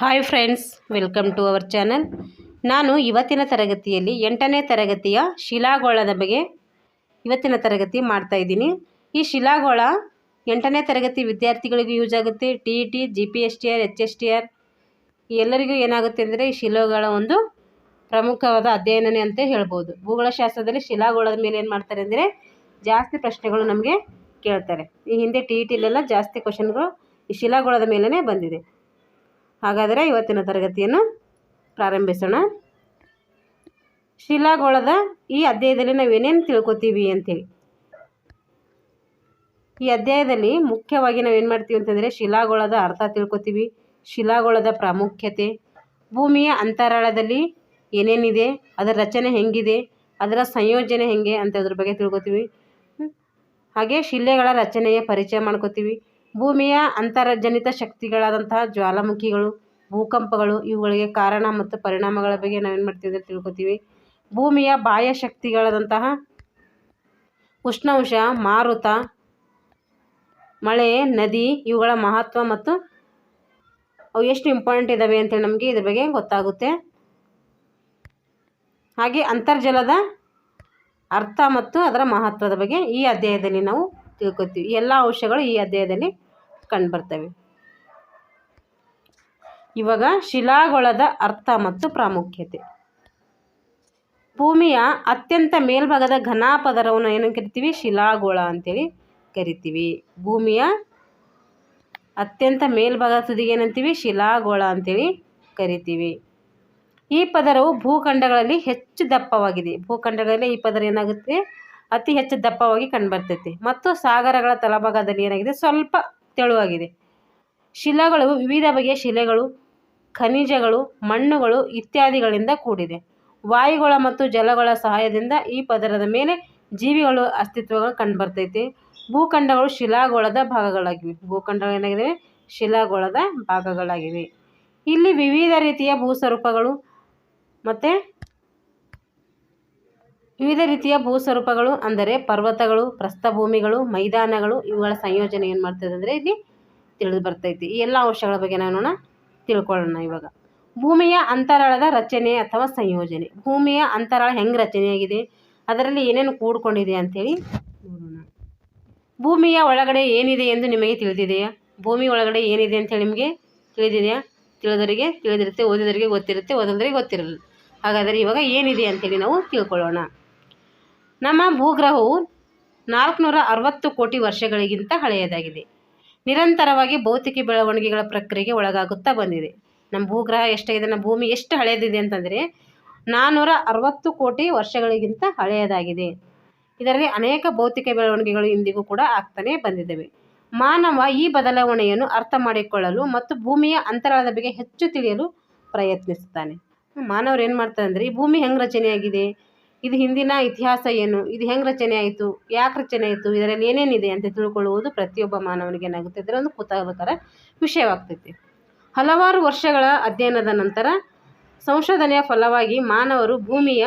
Hi friends, welcome to our channel. ನಾನು ಇವತ್ತಿನ ತರಗತಿಯಲ್ಲಿ ಎಂಟನೇ ತರಗತಿಯ ಶಿಲಾಗೋಳದ ಬಗ್ಗೆ ಇವತ್ತಿನ ತರಗತಿ ಮಾಡ್ತಾ ಇದ್ದೀನಿ. ಈ ಶಿಲಾಗೋಳ ಎಂಟನೇ ತರಗತಿ ವಿದ್ಯಾರ್ಥಿಗಳಿಗೂ ಯೂಸ್ ಆಗುತ್ತೆ. T E T, G P S T R, H S T R ಎಲ್ಲರಿಗೂ ಏನಾಗುತ್ತೆ ಅಂದರೆ ಈ ಶಿಲಾಗೋಳ ಒಂದು ಪ್ರಮುಖವಾದ ಅಧ್ಯಯನನೇ ಅಂತ ಹೇಳ್ಬೋದು. ಭೂಗೋಳಶಾಸ್ತ್ರದಲ್ಲಿ ಶಿಲಾಗೋಳದ ಮೇಲೆ ಏನು ಮಾಡ್ತಾರೆ ಅಂದರೆ ಜಾಸ್ತಿ ಪ್ರಶ್ನೆಗಳು ನಮಗೆ ಕೇಳ್ತಾರೆ. ಈ ಹಿಂದೆ ಟಿ ಇ ಟಿಲೆಲ್ಲ ಜಾಸ್ತಿ ಕ್ವಶನ್ಗಳು ಈ ಶಿಲಾಗೋಳದ ಮೇಲೇ ಬಂದಿದೆ. ಹಾಗಾದರೆ ಇವತ್ತಿನ ತರಗತಿಯನ್ನು ಪ್ರಾರಂಭಿಸೋಣ. ಶಿಲಾಗೋಳದ ಈ ಅಧ್ಯಾಯದಲ್ಲಿ ನಾವು ಏನೇನು ತಿಳ್ಕೊತೀವಿ ಅಂತೇಳಿ. ಈ ಅಧ್ಯಾಯದಲ್ಲಿ ಮುಖ್ಯವಾಗಿ ನಾವು ಏನು ಮಾಡ್ತೀವಿ ಅಂತಂದರೆ ಶಿಲಾಗೋಳದ ಅರ್ಥ ತಿಳ್ಕೊತೀವಿ. ಶಿಲಾಗೋಳದ ಪ್ರಾಮುಖ್ಯತೆ, ಭೂಮಿಯ ಅಂತರಾಳದಲ್ಲಿ ಏನೇನಿದೆ, ಅದರ ರಚನೆ ಹೆಂಗಿದೆ, ಅದರ ಸಂಯೋಜನೆ ಹೆಂಗೆ ಅಂತ ಅದ್ರ ಬಗ್ಗೆ ತಿಳ್ಕೊತೀವಿ. ಹಾಗೆ ಶಿಲೆಗಳ ರಚನೆಯ ಪರಿಚಯ ಮಾಡ್ಕೋತೀವಿ. ಭೂಮಿಯ ಅಂತರ್ಜನಿತ ಶಕ್ತಿಗಳಾದಂತಹ ಜ್ವಾಲಾಮುಖಿಗಳು, ಭೂಕಂಪಗಳು ಇವುಗಳಿಗೆ ಕಾರಣ ಮತ್ತು ಪರಿಣಾಮಗಳ ಬಗ್ಗೆ ನಾವೇನು ಮಾಡ್ತೀವಿ ಅಂದರೆ ತಿಳ್ಕೊತೀವಿ. ಭೂಮಿಯ ಬಾಹ್ಯ ಶಕ್ತಿಗಳಾದಂತಹ ಉಷ್ಣಾಂಶ, ಮಾರುತ, ಮಳೆ, ನದಿ ಇವುಗಳ ಮಹತ್ವ ಮತ್ತು ಅವು ಎಷ್ಟು ಇಂಪಾರ್ಟೆಂಟ್ ಇದ್ದಾವೆ ಅಂತೇಳಿ ನಮಗೆ ಇದ್ರ ಬಗ್ಗೆ ಗೊತ್ತಾಗುತ್ತೆ. ಹಾಗೆ ಅಂತರ್ಜಲದ ಅರ್ಥ ಮತ್ತು ಅದರ ಮಹತ್ವದ ಬಗ್ಗೆ ಈ ಅಧ್ಯಾಯದಲ್ಲಿ ನಾವು ತಿಳ್ಕೊತೀವಿ. ಎಲ್ಲ ಅಂಶಗಳು ಈ ಅಧ್ಯಾಯದಲ್ಲಿ ಕಂಡುಬರ್ತವೆ ಇವಾಗ ಶಿಲಾಗೋಳದ ಅರ್ಥ ಮತ್ತು ಪ್ರಾಮುಖ್ಯತೆ. ಭೂಮಿಯ ಅತ್ಯಂತ ಮೇಲ್ಭಾಗದ ಘನ ಪದರವನ್ನು ಏನು ಕರಿತೀವಿ? ಶಿಲಾಗೋಳ ಅಂತೇಳಿ ಕರಿತೀವಿ. ಭೂಮಿಯ ಅತ್ಯಂತ ಮೇಲ್ಭಾಗದ ತುದಿಗೆ ಏನಂತೀವಿ ಶಿಲಾಗೋಳ ಅಂತೇಳಿ ಕರಿತೀವಿ. ಈ ಪದರವು ಭೂಖಂಡಗಳಲ್ಲಿ ಹೆಚ್ಚು ದಪ್ಪವಾಗಿದೆ. ಭೂಖಂಡಗಳಲ್ಲಿ ಈ ಪದರ ಏನಾಗುತ್ತೆ? ಅತಿ ಹೆಚ್ಚು ದಪ್ಪವಾಗಿ ಕಂಡುಬರ್ತೈತೆ ಮತ್ತು ಸಾಗರಗಳ ತಳಭಾಗದಲ್ಲಿ ಏನಾಗಿದೆ? ಸ್ವಲ್ಪ ತೆಳುವಾಗಿದೆ. ಶಿಲೆಗಳು ವಿವಿಧ ಬಗೆಯ ಶಿಲೆಗಳು, ಖನಿಜಗಳು, ಮಣ್ಣುಗಳು ಇತ್ಯಾದಿಗಳಿಂದ ಕೂಡಿದೆ. ವಾಯುಗಳ ಮತ್ತು ಜಲಗಳ ಸಹಾಯದಿಂದ ಈ ಪದರದ ಮೇಲೆ ಜೀವಿಗಳು ಅಸ್ತಿತ್ವಗಳು ಕಂಡುಬರ್ತೈತಿ. ಭೂಖಂಡಗಳು ಶಿಲಾಗೋಳದ ಭಾಗಗಳಾಗಿವೆ. ಭೂಖಂಡಗಳು ಏನಾಗಿದೆ ಶಿಲಾಗೋಳದ ಭಾಗಗಳಾಗಿವೆ. ಇಲ್ಲಿ ವಿವಿಧ ರೀತಿಯ ಭೂಸ್ವರೂಪಗಳು ಮತ್ತು ವಿವಿಧ ರೀತಿಯ ಭೂಸ್ವರೂಪಗಳು ಅಂದರೆ ಪರ್ವತಗಳು, ಪ್ರಸ್ಥಭೂಮಿಗಳು, ಮೈದಾನಗಳು ಇವುಗಳ ಸಂಯೋಜನೆ ಏನು ಮಾಡ್ತದೆ ಅಂದರೆ ಇಲ್ಲಿ ತಿಳಿದು ಬರ್ತೈತಿ ಈ ಎಲ್ಲ ಅಂಶಗಳ ಬಗ್ಗೆ ನಾವು ತಿಳ್ಕೊಳ್ಳೋಣ ಇವಾಗ. ಭೂಮಿಯ ಅಂತರಾಳದ ರಚನೆ ಅಥವಾ ಸಂಯೋಜನೆ. ಭೂಮಿಯ ಅಂತರಾಳ ಹೆಂಗೆ ರಚನೆಯಾಗಿದೆ, ಅದರಲ್ಲಿ ಏನೇನು ಕೂಡ್ಕೊಂಡಿದೆ ಅಂಥೇಳಿ ನೋಡೋಣ. ಭೂಮಿಯ ಒಳಗಡೆ ಏನಿದೆ ಎಂದು ನಿಮಗೆ ತಿಳಿದಿದೆಯಾ? ಭೂಮಿ ಒಳಗಡೆ ಏನಿದೆ ಅಂತೇಳಿ ನಿಮಗೆ ತಿಳಿದಿದೆಯಾ? ತಿಳಿದವರಿಗೆ ತಿಳಿದಿರುತ್ತೆ, ಓದಿದವರಿಗೆ ಗೊತ್ತಿರುತ್ತೆ ಓದೋದರಿಗೆ ಗೊತ್ತಿರಲ್ಲ. ಹಾಗಾದರೆ ಇವಾಗ ಏನಿದೆ ಅಂತೇಳಿ ನಾವು ತಿಳ್ಕೊಳ್ಳೋಣ. ನಮ್ಮ ಭೂಗ್ರಹವು ನಾಲ್ಕುನೂರ ಅರವತ್ತು ಕೋಟಿ ವರ್ಷಗಳಿಗಿಂತ ಹಳೆಯದಾಗಿದೆ. ನಿರಂತರವಾಗಿ ಭೌತಿಕ ಬೆಳವಣಿಗೆಗಳ ಪ್ರಕ್ರಿಯೆಗೆ ಒಳಗಾಗುತ್ತಾ ಬಂದಿದೆ. ನಮ್ಮ ಭೂಗ್ರಹ ಎಷ್ಟಾಗಿದೆ ನಮ್ಮ ಭೂಮಿ ಎಷ್ಟು ಹಳೆಯದಿದೆ ಅಂತಂದರೆ ನಾನ್ನೂರ ಅರವತ್ತು ಕೋಟಿ ವರ್ಷಗಳಿಗಿಂತ ಹಳೆಯದಾಗಿದೆ. ಇದರಲ್ಲಿ ಅನೇಕ ಭೌತಿಕ ಬೆಳವಣಿಗೆಗಳು ಇಂದಿಗೂ ಕೂಡ ಆಗ್ತಾನೆ ಬಂದಿದ್ದಾವೆ. ಮಾನವ ಈ ಬದಲಾವಣೆಯನ್ನು ಅರ್ಥ ಮಾಡಿಕೊಳ್ಳಲು ಮತ್ತು ಭೂಮಿಯ ಅಂತರಾಳದ ಬಗ್ಗೆ ಹೆಚ್ಚು ತಿಳಿಯಲು ಪ್ರಯತ್ನಿಸುತ್ತಾನೆ ಮಾನವರು ಏನು ಮಾಡ್ತಾರೆ ಅಂದರೆ, ಈ ಭೂಮಿ ಹೆಂಗೆ ರಚನೆಯಾಗಿದೆ? ಇದು ಹಿಂದಿನ ಇತಿಹಾಸ ಏನು? ಇದು ಹೆಂಗೆ ರಚನೆ ಆಯಿತು? ಯಾಕೆ ರಚನೆ ಆಯಿತು? ಇದರಲ್ಲಿ ಏನೇನಿದೆ ಅಂತ ತಿಳ್ಕೊಳ್ಳುವುದು ಪ್ರತಿಯೊಬ್ಬ ಮಾನವನಿಗೆ ಏನಾಗುತ್ತೆ ಅಂದರೆ ಒಂದು ಕುತೂಹಲಕರ ವಿಷಯವಾಗ್ತೈತಿ. ಹಲವಾರು ವರ್ಷಗಳ ಅಧ್ಯಯನದ ನಂತರ ಸಂಶೋಧನೆಯ ಫಲವಾಗಿ ಮಾನವರು ಭೂಮಿಯ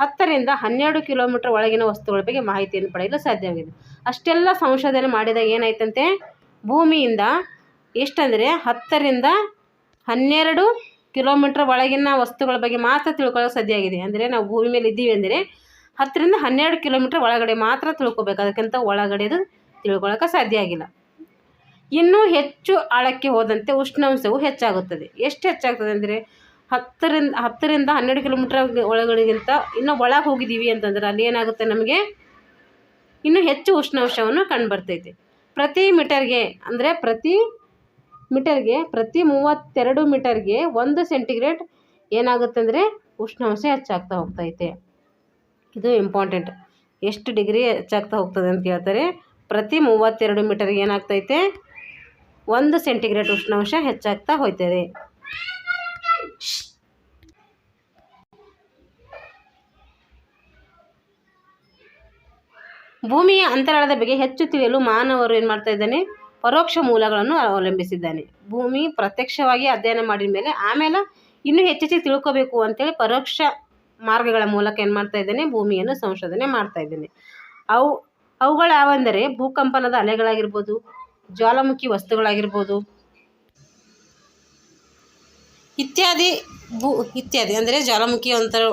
ಹತ್ತರಿಂದ ಹನ್ನೆರಡು ಕಿಲೋಮೀಟರ್ ಒಳಗಿನ ವಸ್ತುಗಳ ಬಗ್ಗೆ ಮಾಹಿತಿಯನ್ನು ಪಡೆಯಲು ಸಾಧ್ಯವಾಗಿದೆ. ಅಷ್ಟೆಲ್ಲ ಸಂಶೋಧನೆ ಮಾಡಿದಾಗ ಏನಾಯ್ತಂತೆ? ಭೂಮಿಯಿಂದ ಎಷ್ಟಂದರೆ ಹತ್ತರಿಂದ ಹನ್ನೆರಡು ಕಿಲೋಮೀಟ್ರ್ ಒಳಗಿನ ವಸ್ತುಗಳ ಬಗ್ಗೆ ಮಾತ್ರ ತಿಳ್ಕೊಳ್ಳೋಕೆ ಸಾಧ್ಯ ಆಗಿದೆ ಅಂದರೆ ನಾವು ಭೂಮಿ ಮೇಲೆ ಇದ್ದೀವಿ ಅಂದರೆ ಹತ್ತರಿಂದ ಹನ್ನೆರಡು ಕಿಲೋಮೀಟ್ರ್ ಒಳಗಡೆ ಮಾತ್ರ ತಿಳ್ಕೊಬೇಕು. ಅದಕ್ಕಿಂತ ಒಳಗಡೆದು ತಿಳ್ಕೊಳ್ಳೋಕೆ ಸಾಧ್ಯ ಆಗಿಲ್ಲ ಇನ್ನೂ ಹೆಚ್ಚು ಆಳಕ್ಕೆ ಹೋದಂತೆ ಉಷ್ಣಾಂಶವು ಹೆಚ್ಚಾಗುತ್ತದೆ. ಎಷ್ಟು ಹೆಚ್ಚಾಗ್ತದೆ ಅಂದರೆ ಹತ್ತರಿಂದ ಹತ್ತರಿಂದ ಹನ್ನೆರಡು ಕಿಲೋಮೀಟ್ರ್ ಒಳಗಡೆಗಿಂತ ಇನ್ನೂ ಒಳಗೆ ಹೋಗಿದ್ದೀವಿ ಅಂತಂದ್ರೆ ಅಲ್ಲಿ ಏನಾಗುತ್ತೆ ನಮಗೆ? ಇನ್ನೂ ಹೆಚ್ಚು ಉಷ್ಣಾಂಶವನ್ನು ಕಂಡುಬರ್ತೈತೆ. ಪ್ರತಿ ಮೀಟರ್ಗೆ ಅಂದರೆ ಪ್ರತಿ ಮೀಟರ್ಗೆ ಪ್ರತಿ ಮೂವತ್ತೆರಡು ಮೀಟರ್ಗೆ ಒಂದು ಸೆಂಟಿಗ್ರೇಡ್ ಏನಾಗುತ್ತೆ ಅಂದರೆ ಉಷ್ಣಾಂಶ ಹೆಚ್ಚಾಗ್ತಾ ಹೋಗ್ತೈತೆ. ಇದು ಇಂಪಾರ್ಟೆಂಟ್. ಎಷ್ಟು ಡಿಗ್ರಿ ಹೆಚ್ಚಾಗ್ತಾ ಹೋಗ್ತದೆ ಅಂತ ಹೇಳ್ತಾರೆ. ಪ್ರತಿ ಮೂವತ್ತೆರಡು ಮೀಟರ್ಗೆ ಏನಾಗ್ತೈತೆ? ಒಂದು ಸೆಂಟಿಗ್ರೇಡ್ ಉಷ್ಣಾಂಶ ಹೆಚ್ಚಾಗ್ತಾ ಹೋಗ್ತದೆ ಭೂಮಿಯ ಅಂತರಾಳದ ಬಗ್ಗೆ ಹೆಚ್ಚು ತಿಳಿಯಲು ಮಾನವರು ಏನು ಮಾಡ್ತಾ ಇದ್ದಾನೆ? ಪರೋಕ್ಷ ಮೂಲಗಳನ್ನು ಅವಲಂಬಿಸಿದ್ದಾನೆ. ಭೂಮಿ ಪ್ರತ್ಯಕ್ಷವಾಗಿ ಅಧ್ಯಯನ ಮಾಡಿದ ಮೇಲೆ ಆಮೇಲೆ ಇನ್ನೂ ಹೆಚ್ಚೆಚ್ಚು ತಿಳ್ಕೋಬೇಕು ಅಂತೇಳಿ ಪರೋಕ್ಷ ಮಾರ್ಗಗಳ ಮೂಲಕ ಏನು ಮಾಡ್ತಾ ಇದ್ದಾನೆ? ಭೂಮಿಯನ್ನು ಸಂಶೋಧನೆ ಮಾಡ್ತಾ ಇದ್ದಾನೆ. ಅವು ಅವುಗಳಾವೆಂದರೆ ಭೂಕಂಪನದ ಅಲೆಗಳಾಗಿರ್ಬೋದು, ಜ್ವಾಲಾಮುಖಿ ವಸ್ತುಗಳಾಗಿರ್ಬೋದು ಇತ್ಯಾದಿ ಭೂ, ಇತ್ಯಾದಿ ಅಂದರೆ ಜ್ವಾಲಾಮುಖಿ ಒಂಥರ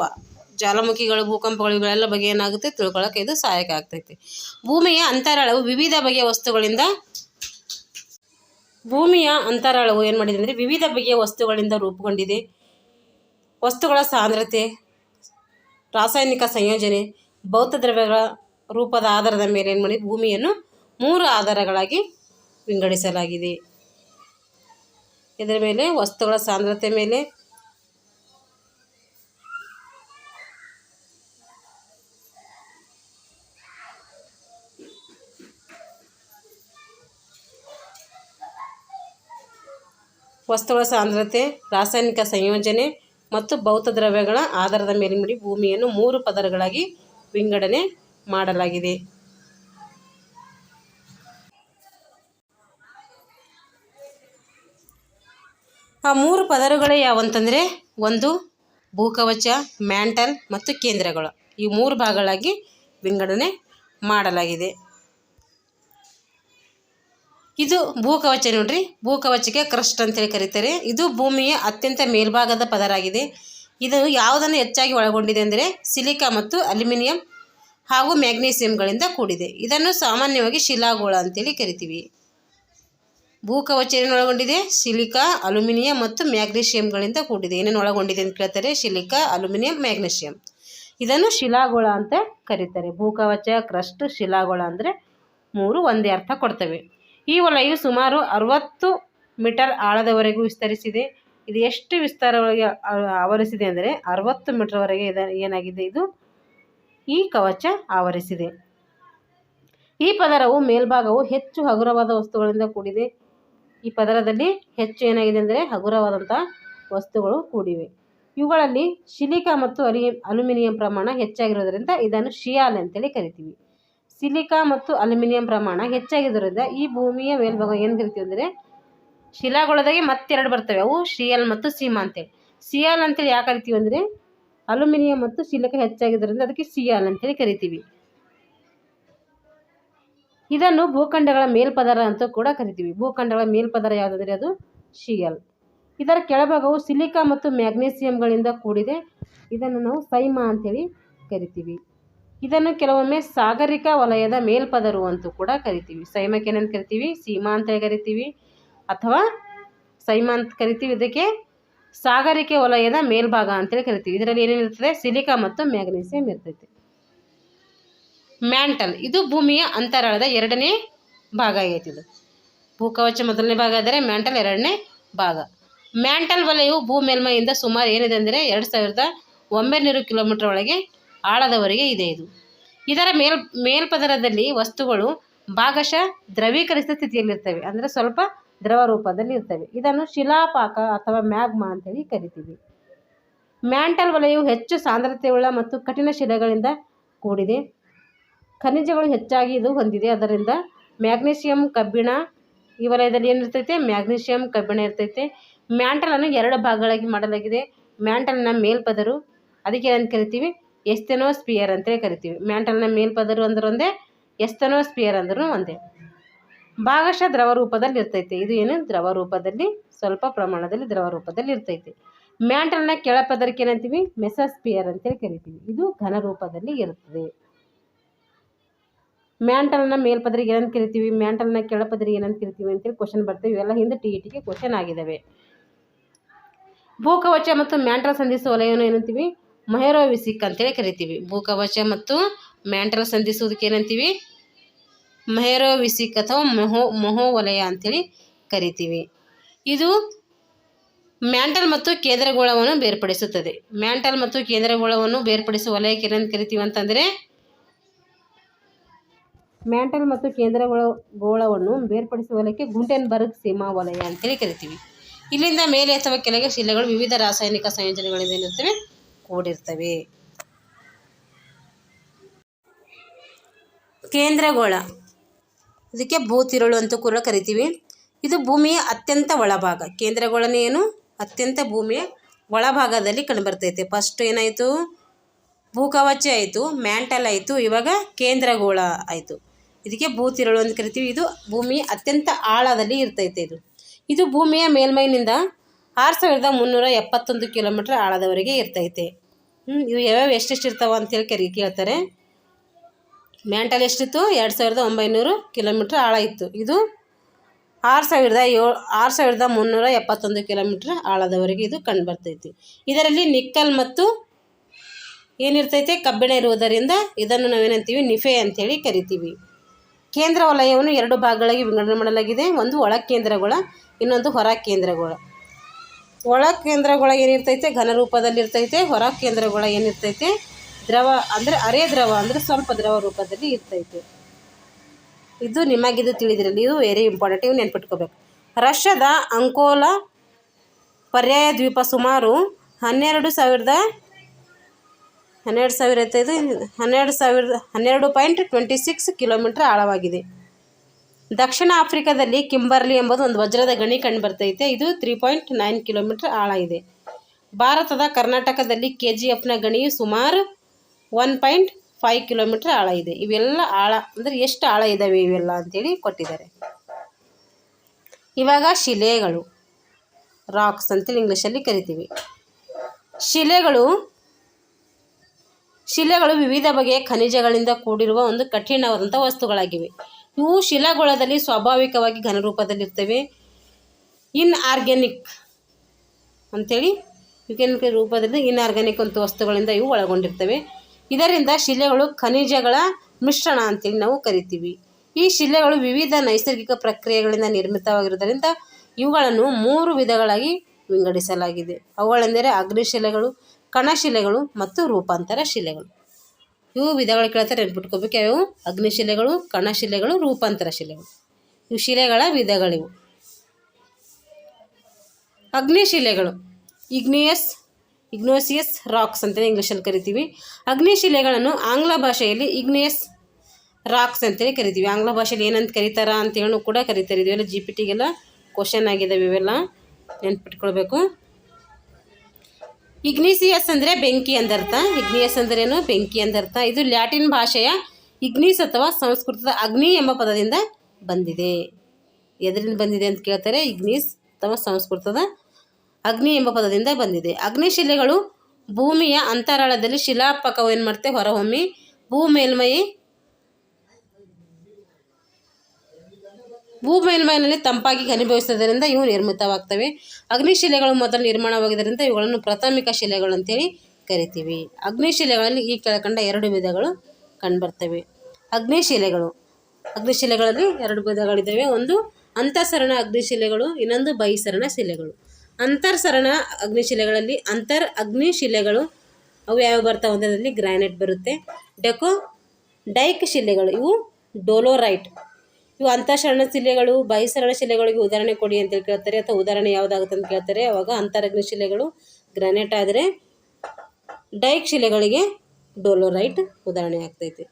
ಜ್ವಾಲಾಮುಖಿಗಳು, ಭೂಕಂಪಗಳು ಇವುಗಳೆಲ್ಲ ಬಗ್ಗೆ ಏನಾಗುತ್ತೆ? ತಿಳ್ಕೊಳ್ಳೋಕೆ ಇದು ಸಹಾಯಕ ಆಗ್ತೈತಿ. ಭೂಮಿಯ ಅಂತರಾಳವು ವಿವಿಧ ಬಗೆಯ ವಸ್ತುಗಳಿಂದ ಭೂಮಿಯ ಅಂತರಾಳವು ಏನು ಮಾಡಿದೆ ಅಂದರೆ ವಿವಿಧ ಬಗೆಯ ವಸ್ತುಗಳಿಂದ ರೂಪುಗೊಂಡಿದೆ. ವಸ್ತುಗಳ ಸಾಂದ್ರತೆ, ರಾಸಾಯನಿಕ ಸಂಯೋಜನೆ, ಭೌತ ದ್ರವ್ಯಗಳ ರೂಪದ ಆಧಾರದ ಮೇಲೆ ಏನು ಮಾಡಿದೆ ಭೂಮಿಯನ್ನು ಮೂರು ಆಧಾರಗಳಾಗಿ ವಿಂಗಡಿಸಲಾಗಿದೆ. ಇದರ ಮೇಲೆ ವಸ್ತುಗಳ ಸಾಂದ್ರತೆ ಮೇಲೆ ವಸ್ತುಗಳ ಸಾಂದ್ರತೆ, ರಾಸಾಯನಿಕ ಸಂಯೋಜನೆ ಮತ್ತು ಭೌತ ದ್ರವ್ಯಗಳ ಆಧಾರದ ಮೇಲೆ ಭೂಮಿಯನ್ನು ಮೂರು ಪದರಗಳಾಗಿ ವಿಂಗಡಣೆ ಮಾಡಲಾಗಿದೆ. ಆ ಮೂರು ಪದರಗಳು ಯಾವಂತಂದರೆ ಒಂದು, ಭೂಕವಚ, ಮ್ಯಾಂಟಲ್ ಮತ್ತು ಕೇಂದ್ರಗಳು. ಈ ಮೂರು ಭಾಗಗಳಾಗಿ ವಿಂಗಡಣೆ ಮಾಡಲಾಗಿದೆ. ಇದು ಭೂಕವಚ ನೋಡ್ರಿ. ಭೂಕವಚಕ್ಕೆ ಕ್ರಸ್ಟ್ ಅಂತೇಳಿ ಕರೀತಾರೆ. ಇದು ಭೂಮಿಯ ಅತ್ಯಂತ ಮೇಲ್ಭಾಗದ ಪದರಾಗಿದೆ. ಇದು ಯಾವುದನ್ನು ಹೆಚ್ಚಾಗಿ ಒಳಗೊಂಡಿದೆ ಅಂದರೆ ಸಿಲಿಕಾ ಮತ್ತು ಅಲ್ಯೂಮಿನಿಯಂ ಹಾಗೂ ಮ್ಯಾಗ್ನೀಸಿಯಂಗಳಿಂದ ಕೂಡಿದೆ. ಇದನ್ನು ಸಾಮಾನ್ಯವಾಗಿ ಶಿಲಾಗೋಳ ಅಂತೇಳಿ ಕರಿತೀವಿ. ಭೂಕವಚ ಏನೇನು ಒಳಗೊಂಡಿದೆ ಸಿಲಿಕಾ, ಅಲ್ಯೂಮಿನಿಯಂ ಮತ್ತು ಮ್ಯಾಗ್ನೀಷಿಯಂಗಳಿಂದ ಕೂಡಿದೆ. ಏನೇನು ಒಳಗೊಂಡಿದೆ ಅಂತ ಕೇಳ್ತಾರೆ? ಸಿಲಿಕಾ, ಅಲ್ಯೂಮಿನಿಯಂ ಮ್ಯಾಗ್ನೀಷಿಯಂ ಇದನ್ನು ಶಿಲಾಗೋಳ ಅಂತ ಕರೀತಾರೆ. ಭೂಕವಚ, ಕ್ರಸ್ಟ್, ಶಿಲಾಗೋಳ ಅಂದರೆ ಮೂರು ಒಂದೇ ಅರ್ಥ ಕೊಡ್ತವೆ. ಈ ವಲಯವು ಸುಮಾರು ಅರವತ್ತು ಮೀಟರ್ ಆಳದವರೆಗೂ ವಿಸ್ತರಿಸಿದೆ. ಇದು ಎಷ್ಟು ವಿಸ್ತಾರವಾಗಿ ಆವರಿಸಿದೆ ಅಂದರೆ ಅರವತ್ತು ಮೀಟರ್ವರೆಗೆ ಇದ, ಏನಾಗಿದೆ ಇದು? ಈ ಕವಚ ಆವರಿಸಿದೆ. ಈ ಪದರವು ಮೇಲ್ಭಾಗವು ಹೆಚ್ಚು ಹಗುರವಾದ ವಸ್ತುಗಳಿಂದ ಕೂಡಿದೆ. ಈ ಪದರದಲ್ಲಿ ಹೆಚ್ಚು ಏನಾಗಿದೆ ಅಂದರೆ ಹಗುರವಾದಂಥ ವಸ್ತುಗಳು ಕೂಡಿವೆ. ಇವುಗಳಲ್ಲಿ ಶಿಲಿಕಾ ಮತ್ತು ಅಲಿ, ಅಲ್ಯೂಮಿನಿಯಂ ಪ್ರಮಾಣ ಹೆಚ್ಚಾಗಿರೋದರಿಂದ ಇದನ್ನು ಶಿಯಾಲ್ ಅಂತೇಳಿ ಕರಿತೀವಿ. ಸಿಲಿಕಾ ಮತ್ತು ಅಲ್ಯೂಮಿನಿಯಂ ಪ್ರಮಾಣ ಹೆಚ್ಚಾಗಿದ್ದರಿಂದ ಈ ಭೂಮಿಯ ಮೇಲ್ಭಾಗ ಏನು ಕರಿತೀವಿ ಅಂದರೆ ಶಿಲಾಗೋಳದಾಗೆ ಮತ್ತೆರಡು ಬರ್ತವೆ. ಅವು ಶಿಯಲ್ ಮತ್ತು ಸೀಮಾ ಅಂತೇಳಿ. ಸಿಯಾಲ್ ಅಂತೇಳಿ ಯಾಕೆ ಕರಿತೀವಿ ಅಂದರೆ ಅಲ್ಯೂಮಿನಿಯಂ ಮತ್ತು ಸಿಲಿಕಾ ಹೆಚ್ಚಾಗಿದ್ದರಿಂದ ಅದಕ್ಕೆ ಸಿಯಾಲ್ ಅಂತೇಳಿ ಕರಿತೀವಿ. ಇದನ್ನು ಭೂಖಂಡಗಳ ಮೇಲ್ಪದರ ಅಂತ ಕೂಡ ಕರಿತೀವಿ. ಭೂಖಂಡಗಳ ಮೇಲ್ಪದರ ಯಾವುದಂದರೆ ಅದು ಶಿಯಲ್. ಇದರ ಕೆಳಭಾಗವು ಸಿಲಿಕಾ ಮತ್ತು ಮ್ಯಾಗ್ನೀಸಿಯಂಗಳಿಂದ ಕೂಡಿದೆ. ಇದನ್ನು ನಾವು ಸೈಮಾ ಅಂತೇಳಿ ಕರಿತೀವಿ. ಇದನ್ನು ಕೆಲವೊಮ್ಮೆ ಸಾಗರಿಕ ವಲಯದ ಮೇಲ್ಪದರು ಅಂತೂ ಕೂಡ ಕರಿತೀವಿ. ಸೈಮಕ್ಕೆ ಏನಂತ ಕರಿತೀವಿ ಸೀಮಾ ಅಂತ ಕರಿತೀವಿ ಅಥವಾ ಸೈಮಾ ಅಂತ ಕರಿತೀವಿ. ಇದಕ್ಕೆ ಸಾಗರಿಕೆ ವಲಯದ ಮೇಲ್ಭಾಗ ಅಂತೇಳಿ ಕರಿತೀವಿ. ಇದರಲ್ಲಿ ಏನೇನಿರ್ತದೆ ಸಿಲಿಕಾ ಮತ್ತು ಮ್ಯಾಗ್ನೀಸಿಯಂ ಇರ್ತೈತಿ. ಮ್ಯಾಂಟಲ್, ಇದು ಭೂಮಿಯ ಅಂತರಾಳದ ಎರಡನೇ ಭಾಗ ಆಗೈತಿ ಇದು. ಭೂಕವಚ ಮೊದಲನೇ ಭಾಗ ಆದರೆ ಮ್ಯಾಂಟಲ್ ಎರಡನೇ ಭಾಗ. ಮ್ಯಾಂಟಲ್ ವಲಯವು ಭೂ ಮೇಲ್ಮೈಯಿಂದ ಸುಮಾರು ಏನಿದೆ ಅಂದರೆ ಎರಡು ಸಾವಿರದ ಒಂಬೈನೂರು ಕಿಲೋಮೀಟರ್ ಒಳಗೆ ಆಳದವರೆಗೆ ಇದೆ ಇದು. ಇದರ ಮೇಲ್, ಮೇಲ್ಪದರದಲ್ಲಿ ವಸ್ತುಗಳು ಭಾಗಶಃ ದ್ರವೀಕರಿಸಿದ ಸ್ಥಿತಿಯಲ್ಲಿರ್ತವೆ. ಅಂದರೆ ಸ್ವಲ್ಪ ದ್ರವ ರೂಪದಲ್ಲಿ ಇರ್ತವೆ. ಇದನ್ನು ಶಿಲಾಪಾಕ ಅಥವಾ ಮ್ಯಾಗ್ಮಾ ಅಂತೇಳಿ ಕರಿತೀವಿ. ಮ್ಯಾಂಟಲ್ ವಲಯವು ಹೆಚ್ಚು ಸಾಂದ್ರತೆಯುಳ್ಳ ಮತ್ತು ಕಠಿಣ ಶಿಲೆಗಳಿಂದ ಕೂಡಿದೆ. ಖನಿಜಗಳು ಹೆಚ್ಚಾಗಿ ಇದು ಹೊಂದಿದೆ. ಅದರಿಂದ ಮ್ಯಾಗ್ನೀಷಿಯಂ ಕಬ್ಬಿಣ ಈ ವಲಯದಲ್ಲಿ ಏನಿರ್ತೈತೆ? ಮ್ಯಾಗ್ನೀಷಿಯಂ ಕಬ್ಬಿಣ ಇರ್ತೈತೆ. ಮ್ಯಾಂಟಲನ್ನು ಎರಡು ಭಾಗಗಳಾಗಿ ಮಾಡಲಾಗಿದೆ. ಮ್ಯಾಂಟಲ್ನ ಮೇಲ್ಪದರು. ಅದಕ್ಕೆ ಏನಂತ ಕರಿತೀವಿ? ಎಸ್ತೆನೋಸ್ಪಿಯರ್ ಅಂತೇಳಿ ಕರಿತೀವಿ. ಮ್ಯಾಂಟಲ್ನ ಮೇಲ್ಪದರು ಅಂದ್ರೆ ಒಂದೇ ಎಸ್ತೆನೋಸ್ಪಿಯರ್ ಅಂದ್ರೂ ಒಂದೇ. ಭಾಗಶಃ ದ್ರವ ರೂಪದಲ್ಲಿ ಇರ್ತೈತೆ. ಇದು ಏನು? ದ್ರವ ರೂಪದಲ್ಲಿ ಸ್ವಲ್ಪ ಪ್ರಮಾಣದಲ್ಲಿ ದ್ರವ ರೂಪದಲ್ಲಿ ಇರ್ತೈತೆ. ಮ್ಯಾಂಟಲ್ನ ಕೆಳಪದರಕ್ಕೆ ಏನಂತೀವಿ? ಮೆಸಸ್ಪಿಯರ್ ಅಂತೇಳಿ ಕರಿತೀವಿ. ಇದು ಘನ ರೂಪದಲ್ಲಿ ಇರುತ್ತದೆ. ಮ್ಯಾಂಟಲ್ನ ಮೇಲ್ಪದರಿಗೆ ಏನಂತ ಕರಿತೀವಿ? ಮ್ಯಾಂಟಲ್ನ ಕೆಳಪದರಿಗೆ ಏನಂತ ಕರಿತೀವಿ ಅಂತೇಳಿ ಕ್ವಶನ್ ಬರ್ತವೆ. ಇವೆಲ್ಲ ಹಿಂದೆ ಟಿ ಇ ಟಿಗೆ ಕ್ವಶನ್ ಆಗಿದ್ದಾವೆ ಭೂಕವಚ ಮತ್ತು ಮ್ಯಾಂಟಲ್ ಸಂಧಿಸುವ ವಲಯವನ್ನು ಏನಂತೀವಿ? ಮಹೇರೋವಿಸಿಕ್ ಅಂತೇಳಿ ಕರಿತೀವಿ. ಭೂಕವಚ ಮತ್ತು ಮ್ಯಾಂಟಲ್ ಸಂಧಿಸುವುದಕ್ಕೆ ಏನಂತೀವಿ? ಮಹೇರೋವಿಸಿಕ್ ಅಥವಾ ಮೊಹೋ ಮೊಹೋ ವಲಯ ಅಂತೇಳಿ ಕರಿತೀವಿ. ಇದು ಮ್ಯಾಂಟಲ್ ಮತ್ತು ಕೇಂದ್ರಗೋಳವನ್ನು ಬೇರ್ಪಡಿಸುತ್ತದೆ. ಮ್ಯಾಂಟಲ್ ಮತ್ತು ಕೇಂದ್ರಗೋಳವನ್ನು ಬೇರ್ಪಡಿಸುವ ವಲಯಕ್ಕೆ ಏನಂತ ಕರಿತೀವಿ ಅಂತಂದರೆ, ಮ್ಯಾಂಟಲ್ ಮತ್ತು ಕೇಂದ್ರಗೋಳ, ಗೋಳವನ್ನು ಬೇರ್ಪಡಿಸುವ ವಲಯಕ್ಕೆ ಗುಂಟೆನ್ಬರ್ಗ್ ಸೀಮಾ ವಲಯ ಅಂತೇಳಿ ಕರಿತೀವಿ. ಇಲ್ಲಿಂದ ಮೇಲೆ ಅಥವಾ ಕೆಳಗೆ ಶಿಲೆಗಳು ವಿವಿಧ ರಾಸಾಯನಿಕ ಸಂಯೋಜನೆಗಳಿಂದ ಏನಿರ್ತವೆ ಕೂಡಿರ್ತವೆ. ಕೇಂದ್ರಗೋಳ. ಇದಕ್ಕೆ ಭೂತಿರುಳು ಅಂತ ಕೂಡ ಕರಿತೀವಿ. ಇದು ಭೂಮಿಯ ಅತ್ಯಂತ ಒಳಭಾಗ. ಕೇಂದ್ರಗೋಳನೇ ಏನು? ಅತ್ಯಂತ ಭೂಮಿಯ ಒಳಭಾಗದಲ್ಲಿ ಕಂಡುಬರ್ತೈತೆ. ಫಸ್ಟ್ ಏನಾಯಿತು? ಭೂಕವಚ ಆಯಿತು ಮ್ಯಾಂಟಲ್ ಆಯಿತು, ಇವಾಗ ಕೇಂದ್ರಗೋಳ ಆಯಿತು. ಇದಕ್ಕೆ ಭೂತಿರುಳು ಅಂತ ಕರಿತೀವಿ. ಇದು ಭೂಮಿಯ ಅತ್ಯಂತ ಆಳದಲ್ಲಿ ಇರ್ತೈತೆ ಇದು. ಇದು ಭೂಮಿಯ ಮೇಲ್ಮೈನಿಂದ ಆರು ಸಾವಿರದ ಮುನ್ನೂರ ಎಪ್ಪತ್ತೊಂದು ಕಿಲೋಮೀಟ್ರ್ ಆಳದವರೆಗೆ ಇರ್ತೈತೆ. ಇವು ಯಾವ್ಯಾವ ಎಷ್ಟೆಷ್ಟು ಇರ್ತಾವ ಅಂತೇಳಿ ಕರಿ ಕೇಳ್ತಾರೆ. ಮ್ಯಾಂಟಲ್ ಎಷ್ಟಿತ್ತು? ಎರಡು ಸಾವಿರದ ಒಂಬೈನೂರು ಕಿಲೋಮೀಟ್ರ್ ಆಳ ಇತ್ತು. ಇದು ಆರು ಸಾವಿರದ ಏಳು, ಆರು ಸಾವಿರದ ಮುನ್ನೂರ ಎಪ್ಪತ್ತೊಂದು ಕಿಲೋಮೀಟ್ರ್ ಆಳದವರೆಗೆ ಇದು ಕಂಡು ಬರ್ತೈತಿ. ಇದರಲ್ಲಿ ನಿಕ್ಕಲ್ ಮತ್ತು ಏನಿರ್ತೈತೆ? ಕಬ್ಬಿಣ ಇರುವುದರಿಂದ ಇದನ್ನು ನಾವೇನಂತೀವಿ? ನಿಫೆ ಅಂಥೇಳಿ ಕರಿತೀವಿ. ಕೇಂದ್ರ ವಲಯವನ್ನು ಎರಡು ಭಾಗಗಳಾಗಿ ವಿಂಗಡಣೆ ಮಾಡಲಾಗಿದೆ. ಒಂದು ಒಳ ಕೇಂದ್ರಗಳ ಇನ್ನೊಂದು ಹೊರ ಕೇಂದ್ರಗಳ ಒಳ ಕೇಂದ್ರಗಳ ಏನಿರ್ತೈತೆ ಘನರೂಪದಲ್ಲಿರ್ತೈತೆ ಹೊರ ಕೇಂದ್ರಗಳ ಏನಿರ್ತೈತೆ, ದ್ರವ ಅಂದರೆ ಅರೆ ದ್ರವ ಅಂದರೆ ಸ್ವಲ್ಪ ದ್ರವ ರೂಪದಲ್ಲಿ ಇರ್ತೈತೆ. ಇದು ನಿಮಗಿದು ತಿಳಿದಿರಲಿ ಇದು ವೆರಿ ಇಂಪಾರ್ಟೆಂಟ್ ಇವು ನೆನ್ಪಿಟ್ಕೋಬೇಕು. ರಷ್ಯಾದ ಅಂಕೋಲ ಪರ್ಯಾಯ ದ್ವೀಪ ಸುಮಾರು ಹನ್ನೆರಡು ಸಾವಿರದ, ಹನ್ನೆರಡು ಸಾವಿರ ಹನ್ನೆರಡು ಸಾವಿರದ, ಹನ್ನೆರಡು ಪಾಯಿಂಟ್ ಟ್ವೆಂಟಿ ಸಿಕ್ಸ್ ಕಿಲೋಮೀಟ್ರ್ ಆಳವಾಗಿದೆ. ದಕ್ಷಿಣ ಆಫ್ರಿಕಾದಲ್ಲಿ ಕಿಂಬರ್ಲಿ ಎಂಬುದು ಒಂದು ವಜ್ರದ ಗಣಿ ಕಂಡು ಬರ್ತೈತೆ. ಇದು ತ್ರೀ ಪಾಯಿಂಟ್ ನೈನ್ ಕಿಲೋಮೀಟರ್ ಆಳ ಇದೆ. ಭಾರತದ ಕರ್ನಾಟಕದಲ್ಲಿ ಕೆ ಜಿ ಎಫ್ನ ಗಣಿಯು ಸುಮಾರು ಒನ್ ಪಾಯಿಂಟ್ ಫೈವ್ ಕಿಲೋಮೀಟರ್ ಆಳ ಇದೆ. ಇವೆಲ್ಲ ಆಳ, ಅಂದರೆ ಎಷ್ಟು ಆಳ ಇದ್ದಾವೆ ಇವೆಲ್ಲ ಅಂತೇಳಿ ಕೊಟ್ಟಿದ್ದಾರೆ. ಇವಾಗ ಶಿಲೆಗಳು ರಾಕ್ಸ್ ಅಂತೇಳಿ ಇಂಗ್ಲೀಷಲ್ಲಿ ಕರಿತೀವಿ. ಶಿಲೆಗಳು ಶಿಲೆಗಳು ವಿವಿಧ ಬಗೆಯ ಖನಿಜಗಳಿಂದ ಕೂಡಿರುವ ಒಂದು ಕಠಿಣವಾದಂಥ ವಸ್ತುಗಳಾಗಿವೆ. ಇವು ಶಿಲಾಗೋಳದಲ್ಲಿ ಸ್ವಾಭಾವಿಕವಾಗಿ ಘನರೂಪದಲ್ಲಿರ್ತವೆ ಇನ್ಆರ್ಗ್ಯಾನಿಕ್ ಅಂಥೇಳಿ ವಿಜ್ಞಾನಿಕ ರೂಪದಲ್ಲಿ ಇನ್ಆರ್ಗ್ಯಾನಿಕ್ ಅಂತ ವಸ್ತುಗಳಿಂದ ಇವು ಒಳಗೊಂಡಿರ್ತವೆ. ಇದರಿಂದ ಶಿಲೆಗಳು ಖನಿಜಗಳ ಮಿಶ್ರಣ ಅಂತೇಳಿ ನಾವು ಕರಿತೀವಿ. ಈ ಶಿಲೆಗಳು ವಿವಿಧ ನೈಸರ್ಗಿಕ ಪ್ರಕ್ರಿಯೆಗಳಿಂದ ನಿರ್ಮಿತವಾಗಿರುವುದರಿಂದ ಇವುಗಳನ್ನು ಮೂರು ವಿಧಗಳಾಗಿ ವಿಂಗಡಿಸಲಾಗಿದೆ. ಅವುಗಳೆಂದರೆ ಅಗ್ನಿಶಿಲೆಗಳು, ಕಣಶಿಲೆಗಳು ಮತ್ತು ರೂಪಾಂತರ ಶಿಲೆಗಳು. ಇವು ವಿಧಗಳು ಕೇಳ್ತಾರೆ. ನೆನ್ಪಿಟ್ಕೋಬೇಕು ಯಾವ್ಯಾವು? ಅಗ್ನಿಶಿಲೆಗಳು, ಕಣಶಿಲೆಗಳು, ರೂಪಾಂತರ ಶಿಲೆಗಳು. ಇವು ಶಿಲೆಗಳ ವಿಧಗಳಿವು. ಅಗ್ನಿಶಿಲೆಗಳು. ಇಗ್ನಿಯಸ್, ಇಗ್ನೋಸಿಯಸ್ ರಾಕ್ಸ್ ಅಂತಲೇ ಇಂಗ್ಲೀಷಲ್ಲಿ ಕರಿತೀವಿ. ಅಗ್ನಿಶಿಲೆಗಳನ್ನು ಆಂಗ್ಲ ಭಾಷೆಯಲ್ಲಿ ಇಗ್ನಿಯಸ್ ರಾಕ್ಸ್ ಅಂತಲೇ ಕರಿತೀವಿ. ಆಂಗ್ಲ ಭಾಷೆಯಲ್ಲಿ ಏನಂತ ಕರೀತಾರ ಅಂತೇಳಿ ಕೂಡ ಕರಿತಾರೆ ಇದೆಲ್ಲ ಜಿ ಪಿ ಟಿಗೆಲ್ಲ ಕ್ವಶನ್ ಆಗಿದ್ದಾವೆ ಇವೆಲ್ಲ. ನೆನ್ಪಿಟ್ಕೊಳ್ಬೇಕು. ಇಗ್ನಿಸಿಯಸ್ ಅಂದರೆ ಬೆಂಕಿ ಅಂದರ್ಥ. ಇಗ್ನಿಯಸ್ ಅಂದ್ರೇನು? ಬೆಂಕಿ ಅಂದರ್ಥ. ಇದು ಲ್ಯಾಟಿನ್ ಭಾಷೆಯ ಇಗ್ನಿಸ್ ಅಥವಾ ಸಂಸ್ಕೃತದ ಅಗ್ನಿ ಎಂಬ ಪದದಿಂದ ಬಂದಿದೆ. ಎದರಿಂದ ಬಂದಿದೆ ಅಂತ ಕೇಳ್ತಾರೆ. ಇಗ್ನಿಸ್ ಅಥವಾ ಸಂಸ್ಕೃತದ ಅಗ್ನಿ ಎಂಬ ಪದದಿಂದ ಬಂದಿದೆ. ಅಗ್ನಿಶಿಲೆಗಳು ಭೂಮಿಯ ಅಂತರಾಳದಲ್ಲಿ ಶಿಲಾಪಕವೇನು ಮಾಡುತ್ತೆ ಹೊರಹೊಮ್ಮಿ ಭೂ ಮೇಲ್ಮೈ ಭೂ ಮೇಲ್ಮೈನಲ್ಲಿ ತಂಪಾಗಿ ಅನುಭವಿಸುವುದರಿಂದ ಇವು ನಿರ್ಮಿತವಾಗ್ತವೆ. ಅಗ್ನಿಶಿಲೆಗಳು ಮೊದಲು ನಿರ್ಮಾಣವಾಗಿದ್ದರಿಂದ ಇವುಗಳನ್ನು ಪ್ರಾಥಮಿಕ ಶಿಲೆಗಳು ಅಂತೇಳಿ ಕರಿತೀವಿ. ಅಗ್ನಿಶಿಲೆಗಳಲ್ಲಿ ಈ ಕೆಳಕಂಡ ಎರಡು ವಿಧಗಳು ಕಂಡುಬರ್ತವೆ. ಅಗ್ನಿಶಿಲೆಗಳು. ಅಗ್ನಿಶಿಲೆಗಳಲ್ಲಿ ಎರಡು ವಿಧಗಳಿದ್ದಾವೆ. ಒಂದು ಅಂತಃಸರಣ ಅಗ್ನಿಶಿಲೆಗಳು, ಇನ್ನೊಂದು ಬಹಿಸರಣ ಶಿಲೆಗಳು. ಅಂತರ್ಸರಣ ಅಗ್ನಿಶಿಲೆಗಳಲ್ಲಿ ಅಂತರ್ ಅಗ್ನಿಶಿಲೆಗಳು ಅವು ಯಾವ ಬರ್ತಾವೆ ಅಂದರೆ ಗ್ರಾನೈಟ್ ಬರುತ್ತೆ. ಡೆಕೋ ಡೈಕ್ ಶಿಲೆಗಳು ಇವು ಡೋಲೋರೈಟ್ ಇವು ಅಂತಃಶರಣ ಶಿಲೆಗಳು, ಬಹಿಸರಣ ಶಿಲೆಗಳಿಗೆ ಉದಾಹರಣೆ ಕೊಡಿ ಅಂತೇಳಿ ಕೇಳ್ತಾರೆ. ಅಥವಾ ಉದಾಹರಣೆ ಯಾವುದಾಗುತ್ತೆ ಅಂತ ಕೇಳ್ತಾರೆ. ಅವಾಗ ಅಂತರಗ್ನಿ ಶಿಲೆಗಳು, ಗ್ರಾನೈಟ್ ಆದರೆ ಡೈಕ್ ಶಿಲೆಗಳಿಗೆ ಡೋಲೋರೈಟ್ ಉದಾಹರಣೆ ಆಗ್ತೈತಿ.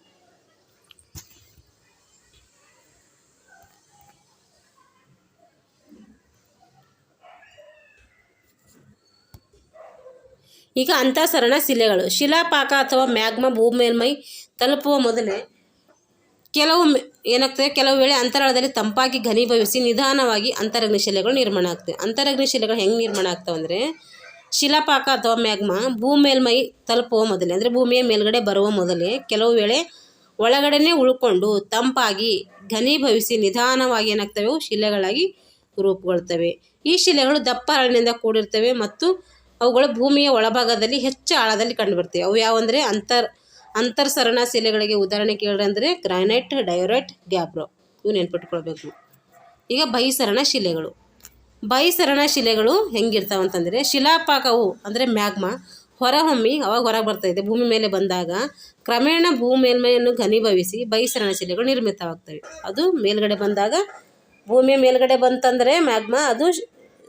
ಈಗ ಅಂತಃಸರಣ ಶಿಲೆಗಳು. ಶಿಲಾಪಾಕ ಅಥವಾ ಮ್ಯಾಗ್ಮ ಭೂಮೇಲ್ಮೈ ತಲುಪುವ ಮೊದಲೇ ಕೆಲವು ಏನಾಗ್ತದೆ? ಕೆಲವು ವೇಳೆ ಅಂತರಾಳದಲ್ಲಿ ತಂಪಾಗಿ ಘನೀಭವಿಸಿ ನಿಧಾನವಾಗಿ ಅಂತರಗ್ನಿಶಿಲೆಗಳು ನಿರ್ಮಾಣ ಆಗ್ತವೆ ಅಂತರಗ್ನಿ ಶಿಲೆಗಳು ಹೆಂಗೆ ನಿರ್ಮಾಣ ಆಗ್ತವೆ ಅಂದರೆ, ಶಿಲಾಪಾಕ ಅಥವಾ ಮ್ಯಾಗ್ಮ ಭೂಮೇಲ್ಮೈ ತಲುಪುವ ಮೊದಲೇ, ಅಂದರೆ ಭೂಮಿಯ ಮೇಲ್ಗಡೆ ಬರುವ ಮೊದಲೇ ಕೆಲವು ವೇಳೆ ಒಳಗಡೆನೇ ಉಳ್ಕೊಂಡು ತಂಪಾಗಿ ಘನೀಭವಿಸಿ ನಿಧಾನವಾಗಿ ಏನಾಗ್ತವೆ? ಶಿಲೆಗಳಾಗಿ ರೂಪುಗೊಳ್ತವೆ. ಈ ಶಿಲೆಗಳು ದಪ್ಪ ಹರಳಿನಿಂದ ಕೂಡಿರ್ತವೆ ಮತ್ತು ಅವುಗಳು ಭೂಮಿಯ ಒಳಭಾಗದಲ್ಲಿ ಹೆಚ್ಚು ಆಳದಲ್ಲಿ ಕಂಡುಬರ್ತವೆ. ಅವು ಯಾವಂದರೆ ಅಂತರ್ ಅಂತರ್ಸರಣ ಶಿಲೆಗಳಿಗೆ ಉದಾಹರಣೆ ಕೇಳ್ರಿ ಅಂದರೆ ಗ್ರಾನೈಟ್ ಡಯೋರೈಟ್ ಗ್ಯಾಬ್ರೋ. ಇವು ನೆನ್ಪಿಟ್ಕೊಳ್ಬೇಕು. ಈಗ ಬಹಿಸರಣ ಶಿಲೆಗಳು. ಬಹಿಸರಣ ಶಿಲೆಗಳು ಹೆಂಗಿರ್ತಾವೆ ಅಂತಂದರೆ ಶಿಲಾಪಾಕವು ಅಂದರೆ ಮ್ಯಾಗ್ಮ ಹೊರಹೊಮ್ಮಿ ಅವಾಗ ಹೊರಗೆ ಬರ್ತೈತೆ ಭೂಮಿ ಮೇಲೆ ಬಂದಾಗ ಕ್ರಮೇಣ ಭೂ ಮೇಲ್ಮೈಯನ್ನು ಘನೀಭವಿಸಿ ಬಹಿಸರಣ ಶಿಲೆಗಳು ನಿರ್ಮಿತವಾಗ್ತವೆ. ಅದು ಮೇಲ್ಗಡೆ ಬಂದಾಗ ಭೂಮಿಯ ಮೇಲ್ಗಡೆ ಬಂತಂದರೆ ಮ್ಯಾಗ್ಮ ಅದು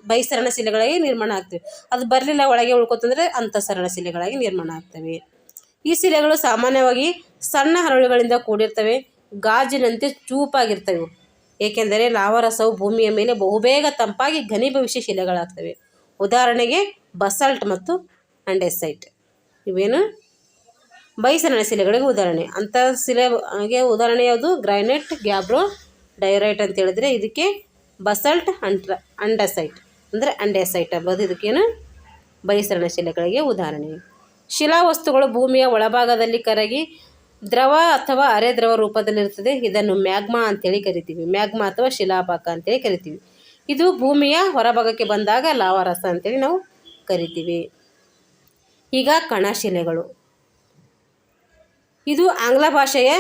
ಬಹಿಸರಣ ಶಿಲೆಗಳಾಗಿ ನಿರ್ಮಾಣ ಆಗ್ತವೆ. ಅದು ಬರಲಿಲ್ಲ, ಒಳಗೆ ಉಳ್ಕೊತಂದರೆ ಅಂತಃಸರಣ ಶಿಲೆಗಳಾಗಿ ನಿರ್ಮಾಣ ಆಗ್ತವೆ. ಈ ಶಿಲೆಗಳು ಸಾಮಾನ್ಯವಾಗಿ ಸಣ್ಣ ಹರಳುಗಳಿಂದ ಕೂಡಿರ್ತವೆ, ಗಾಜಿನಂತೆ ಚೂಪಾಗಿರ್ತವೆ. ಏಕೆಂದರೆ ಲಾವರಸವು ಭೂಮಿಯ ಮೇಲೆ ಬಹುಬೇಗ ತಂಪಾಗಿ ಘನೀಭವಿಷ್ಯ ಶಿಲೆಗಳಾಗ್ತವೆ. ಉದಾಹರಣೆಗೆ ಬಸಲ್ಟ್ ಮತ್ತು ಅಂಡೆಸೈಟ್. ಇವೇನು? ಬೈಸರಣ ಶಿಲೆಗಳಿಗೆ ಉದಾಹರಣೆ. ಅಂಥ ಶಿಲೆಗೆ ಉದಾಹರಣೆ ಯಾವುದು? ಗ್ರಾನೈಟ್, ಗ್ಯಾಬ್ರೋ, ಡೈರೈಟ್ ಅಂತ ಹೇಳಿದ್ರೆ ಇದಕ್ಕೆ ಬಸಲ್ಟ್, ಅಂಟ್ರ, ಅಂಡಸೈಟ್. ಅಂದರೆ ಅಂಡೆಸೈಟ್ ಅಂಬೋದು ಇದಕ್ಕೇನು? ಬೈಸರಣ ಶಿಲೆಗಳಿಗೆ ಉದಾಹರಣೆ. ಶಿಲಾವಸ್ತುಗಳು ಭೂಮಿಯ ಒಳಭಾಗದಲ್ಲಿ ಕರಗಿ ದ್ರವ ಅಥವಾ ಅರೆ ದ್ರವ ರೂಪದಲ್ಲಿರುತ್ತದೆ. ಇದನ್ನು ಮ್ಯಾಗ್ಮಾ ಅಂತೇಳಿ ಕರಿತೀವಿ. ಮ್ಯಾಗ್ಮಾ ಅಥವಾ ಶಿಲಾಪಾಕ ಅಂತೇಳಿ ಕರಿತೀವಿ. ಇದು ಭೂಮಿಯ ಹೊರಭಾಗಕ್ಕೆ ಬಂದಾಗ ಲಾವಾರಸ ಅಂತೇಳಿ ನಾವು ಕರಿತೀವಿ. ಈಗ ಕಣಶಿಲೆಗಳು. ಇದು ಆಂಗ್ಲ ಭಾಷೆಯ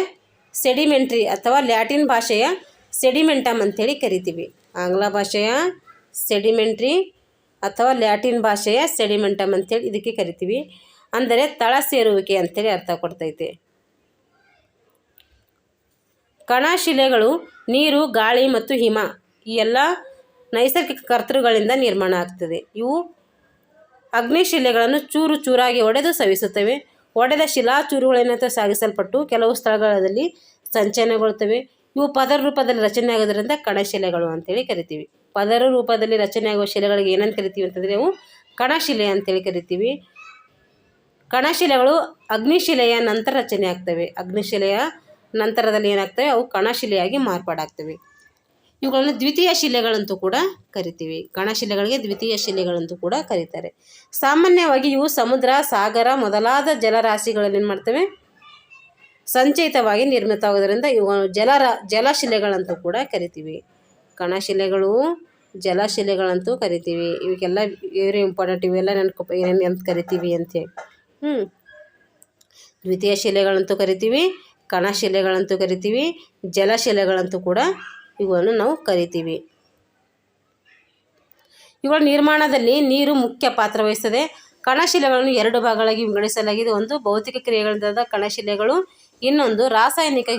ಸೆಡಿಮೆಂಟ್ರಿ ಅಥವಾ ಲ್ಯಾಟಿನ್ ಭಾಷೆಯ ಸೆಡಿಮೆಂಟಮ್ ಅಂತೇಳಿ ಕರಿತೀವಿ. ಆಂಗ್ಲ ಭಾಷೆಯ ಸೆಡಿಮೆಂಟ್ರಿ ಅಥವಾ ಲ್ಯಾಟಿನ್ ಭಾಷೆಯ ಸೆಡಿಮೆಂಟಮ್ ಅಂತೇಳಿ ಇದಕ್ಕೆ ಕರಿತೀವಿ. ಅಂದರೆ ತಳ ಸೇರುವಿಕೆ ಅಂತೇಳಿ ಅರ್ಥ ಕೊಡ್ತೈತೆ. ಕಣಶಿಲೆಗಳು, ನೀರು, ಗಾಳಿ ಮತ್ತು ಹಿಮ ಈ ಎಲ್ಲ ನೈಸರ್ಗಿಕ ಕರ್ತೃಗಳಿಂದ ನಿರ್ಮಾಣ ಆಗ್ತದೆ. ಇವು ಅಗ್ನಿಶಿಲೆಗಳನ್ನು ಚೂರು ಚೂರಾಗಿ ಒಡೆದು ಸವಿಸುತ್ತವೆ. ಒಡೆದ ಶಿಲಾ ಚೂರುಗಳೇನಂತ ಸಾಗಿಸಲ್ಪಟ್ಟು ಕೆಲವು ಸ್ಥಳಗಳಲ್ಲಿ ಸಂಚಯನಗೊಳ್ತವೆ ಇವು ಪದರ ರೂಪದಲ್ಲಿ ರಚನೆ ಆಗೋದ್ರಿಂದ ಕಣಶಿಲೆಗಳು ಅಂತೇಳಿ ಕರಿತೀವಿ. ಪದರ ರೂಪದಲ್ಲಿ ರಚನೆ ಆಗುವ ಶಿಲೆಗಳಿಗೆ ಏನಂತ ಕರಿತೀವಿ ಅಂತಂದರೆ ಅವು ಕಣಶಿಲೆ ಅಂತೇಳಿ ಕರಿತೀವಿ. ಕಣಶಿಲೆಗಳು ಅಗ್ನಿಶಿಲೆಯ ನಂತರ ರಚನೆ ಆಗ್ತವೆ. ಅಗ್ನಿಶಿಲೆಯ ನಂತರದಲ್ಲಿ ಏನಾಗ್ತವೆ? ಅವು ಕಣಶಿಲೆಯಾಗಿ ಮಾರ್ಪಾಡಾಗ್ತವೆ. ಇವುಗಳನ್ನು ದ್ವಿತೀಯ ಶಿಲೆಗಳಂತೂ ಕೂಡ ಕರಿತೀವಿ. ಕಣಶಿಲೆಗಳಿಗೆ ದ್ವಿತೀಯ ಶಿಲೆಗಳಂತೂ ಕೂಡ ಕರೀತಾರೆ. ಸಾಮಾನ್ಯವಾಗಿ ಇವು ಸಮುದ್ರ, ಸಾಗರ ಮೊದಲಾದ ಜಲರಾಶಿಗಳಲ್ಲಿ ಏನು ಮಾಡ್ತವೆ? ಸಂಚಯಿತವಾಗಿ ನಿರ್ಮಿತವಾಗೋದ್ರಿಂದ ಇವುಗಳು ಜಲರ, ಜಲಶಿಲೆಗಳಂತೂ ಕೂಡ ಕರಿತೀವಿ. ಕಣಶಿಲೆಗಳು ಜಲಶಿಲೆಗಳಂತೂ ಕರಿತೀವಿ. ಇವಕ್ಕೆಲ್ಲ ವೆರಿ ಇಂಪಾರ್ಟೆಂಟ್ ಇವೆಲ್ಲ ನೆನ್ಕೊಪ್ಪ ಏನೇನು ಅಂತ ಕರಿತೀವಿ ಅಂತೇಳಿ ಹ್ಞೂ ದ್ವಿತೀಯ ಶಿಲೆಗಳಂತೂ ಕರಿತೀವಿ ಕಣಶಿಲೆಗಳಂತೂ ಕರಿತೀವಿ ಜಲಶಿಲೆಗಳಂತೂ ಕೂಡ ಇವನ್ನು ನಾವು ಕರಿತೀವಿ. ಇವುಗಳ ನಿರ್ಮಾಣದಲ್ಲಿ ನೀರು ಮುಖ್ಯ ಪಾತ್ರ ವಹಿಸ್ತದೆ. ಕಣಶಿಲೆಗಳನ್ನು ಎರಡು ಭಾಗಗಳಾಗಿ ವಿಂಗಡಿಸಲಾಗಿದೆ. ಒಂದು ಭೌತಿಕ ಕ್ರಿಯೆಗಳಿಂದಾದ ಕಣಶಿಲೆಗಳು ಇನ್ನೊಂದು ರಾಸಾಯನಿಕ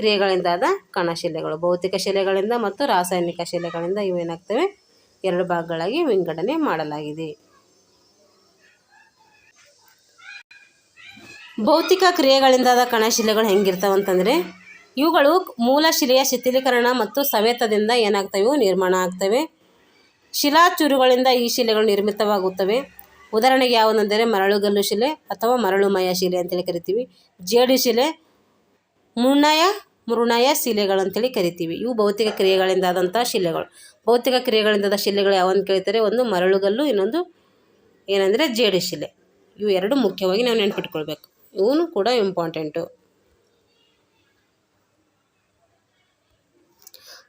ಕ್ರಿಯೆಗಳಿಂದಾದ ಕಣಶಿಲೆಗಳು ಭೌತಿಕ ಶಿಲೆಗಳಿಂದ ಮತ್ತು ರಾಸಾಯನಿಕ ಶಿಲೆಗಳಿಂದ ಇವೇನಾಗ್ತವೆ ಎರಡು ಭಾಗಗಳಾಗಿ ವಿಂಗಡಣೆ ಮಾಡಲಾಗಿದೆ. ಭೌತಿಕ ಕ್ರಿಯೆಗಳಿಂದಾದ ಕಣಶಿಲೆಗಳು ಹೆಂಗಿರ್ತಾವೆ ಅಂತಂದರೆ, ಇವುಗಳು ಮೂಲ ಶಿಲೆಯ ಶಿಥಿಲೀಕರಣ ಮತ್ತು ಸವೆತದಿಂದ ಏನಾಗ್ತವೆ? ನಿರ್ಮಾಣ ಆಗ್ತವೆ. ಶಿಲಾಚೂರುಗಳಿಂದ ಈ ಶಿಲೆಗಳು ನಿರ್ಮಿತವಾಗುತ್ತವೆ. ಉದಾಹರಣೆಗೆ ಯಾವುದಂದರೆ ಮರಳುಗಲ್ಲು ಶಿಲೆ ಅಥವಾ ಮರಳುಮಯ ಶಿಲೆ ಅಂತೇಳಿ ಕರಿತೀವಿ. ಜೇಡಿ ಶಿಲೆ, ಮುಣ್ಣಯ, ಮೃಣಯ ಶಿಲೆಗಳಂತೇಳಿ ಕರಿತೀವಿ. ಇವು ಭೌತಿಕ ಕ್ರಿಯೆಗಳಿಂದಾದಂಥ ಶಿಲೆಗಳು. ಭೌತಿಕ ಕ್ರಿಯೆಗಳಿಂದಾದ ಶಿಲೆಗಳು ಯಾವಂತ ಕೇಳ್ತಾರೆ ಒಂದು ಮರಳುಗಲ್ಲು, ಇನ್ನೊಂದು ಏನಂದರೆ ಜೇಡಿ ಶಿಲೆ. ಇವು ಎರಡು ಮುಖ್ಯವಾಗಿ ನಾವು ನೆನ್ಪಿಟ್ಕೊಳ್ಬೇಕು. ಇವನು ಕೂಡ ಇಂಪಾರ್ಟೆಂಟು.